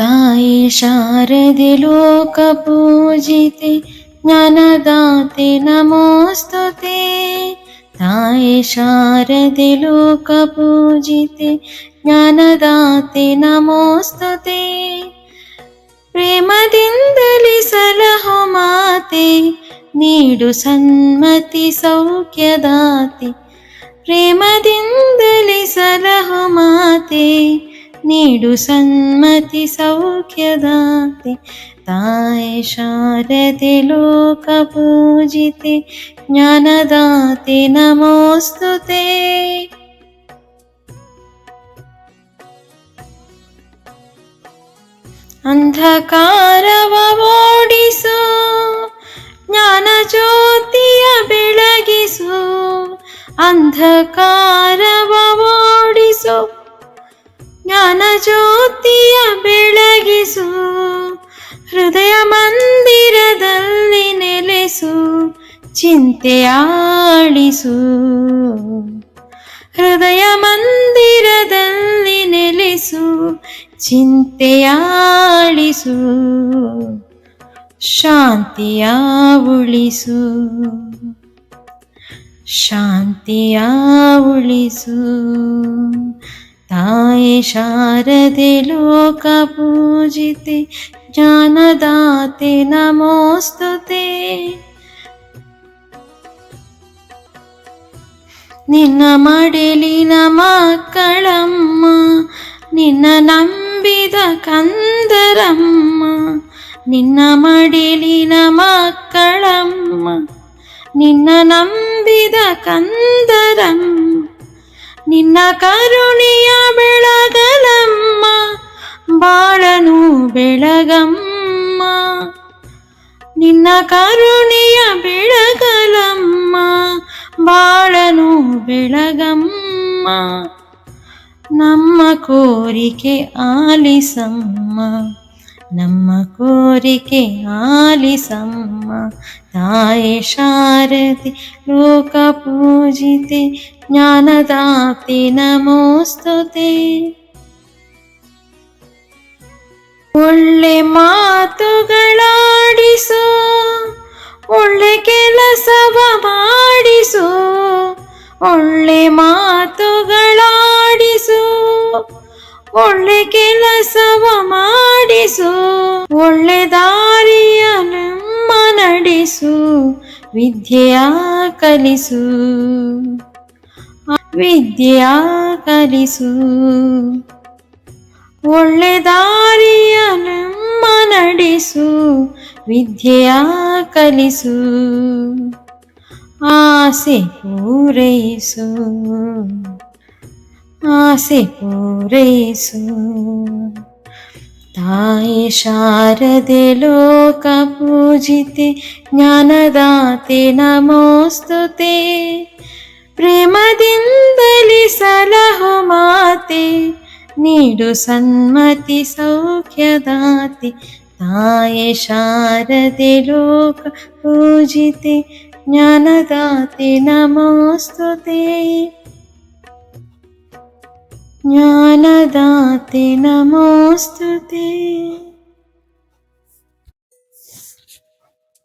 ತಾಯಿ ಶಾರದೆ ಲೋಕ ಪೂಜಿತೆ ಜ್ಞಾನದಾತೆ ನಮೋಸ್ತುತೆ ತಾಯಿ ಶಾರದೆ ಲೋಕ ಪೂಜಿತೆ ಜ್ಞಾನದಾತೆ ನಮೋಸ್ತುತೆ ಪ್ರೇಮದಿಂದಲೇ ಸಲಹು ಮಾತೆ ನೀಡು ಸನ್ಮತಿ ಸೌಖ್ಯದಾತೆ ಪ್ರೇಮದಿಂದಲೇ ಸಲಹು ಮಾತೆ ನೀಡು ಸನ್ಮತಿ ಸೌಖ್ಯದಾತೆ, ತಾಯಿ ಶಾರದೆ ಲೋಕ ಪೂಜಿತೆ, ಜ್ಞಾನದಾತೆ ನಮೋಸ್ತುತೆ. ಅಂಧಕಾರವ ಓಡಿಸು ಜ್ಞಾನ ಜ್ಯೋತಿಯ ಬೆಳಗಿಸು, ಅಂಧಕಾರವ ಬೆಳಗಿಸು ಹೃದಯ ಮಂದಿರದಲ್ಲಿ ನೆಲೆಸು ಚಿಂತೆಯಾಳಿಸು ಹೃದಯ ಮಂದಿರದಲ್ಲಿ ನೆಲೆಸು ಚಿಂತೆಯಾಳಿಸು ಶಾಂತಿಯ ಉಳಿಸು. ಶಾಂತಿಯ ಉಳಿಸು. ತಾಯಿ ಶಾರದೆ ಲೋಕ ಪೂಜಿತೆ ಜ್ಞಾನದಾತೆ ನಮೋಸ್ತುತೆ. ನಿನ್ನ ಮಡಿಲಿನ ಮಕ್ಕಳಮ್ಮ, ನಿನ್ನ ನಂಬಿದ ಕಂದರಮ್ಮ, ನಿನ್ನ ಮಡಿಲಿನ ಮಕ್ಕಳಮ್ಮ, ನಿನ್ನ ನಂಬಿದ ಕಂದರಮ್ಮ. ನಿನ್ನ ಕರುಣಿಯ ಬೆಳಗಲಮ್ಮ ಬಾಳನು ಬೆಳಗಮ್ಮ. ನಿನ್ನ ಕರುಣಿಯ ಬೆಳಗಲಮ್ಮ ಬಾಳನು ಬೆಳಗಮ್ಮ. ನಮ್ಮ ಕೋರಿಕೆ ಆಲಿಸಮ್ಮ. ನಮ್ಮ ಕೋರಿಕೆ ಆಲಿಸಮ್ಮ. ತಾಯಿ ಶಾರದೆ, ಲೋಕ ಪೂಜಿತೆ ಜ್ಞಾನದಾತೆ ನಮೋಸ್ತುತೆ. ಒಳ್ಳೆ ಮಾತುಗಳಾಡಿಸು, ಒಳ್ಳೆ ಕೆಲಸವ ಮಾಡಿಸು, ಒಳ್ಳೆ ಮಾತುಗಳಾಡಿಸು, ಒಳ್ಳೆ ಕೆಲಸವ ವಿದ್ಯೆಯ ಕಲಿಸು ವಿದ್ಯೆಯ ಕಲಿಸು ಒಳ್ಳೆ ದಾರಿಯ ನಮ್ಮ ನಡೆಸು ವಿದ್ಯೆಯ ಕಲಿಸು ಆಸೆ ಪೂರೈಸು ಆಸೆ ಪೂರೈಸು ताये शारदे लोकपूजिते ज्ञानदाते नमोऽस्तु ते प्रेमदिन्दलि सलहो माते नीडु सन्मति दाते ताये शारदे लोकपूजिते ज्ञानदाते नमोऽस्तु ते ನಮೋಸ್ತುತೆ ಜ್ಞಾನದಾತೆ ನಮೋಸ್ತುತೆ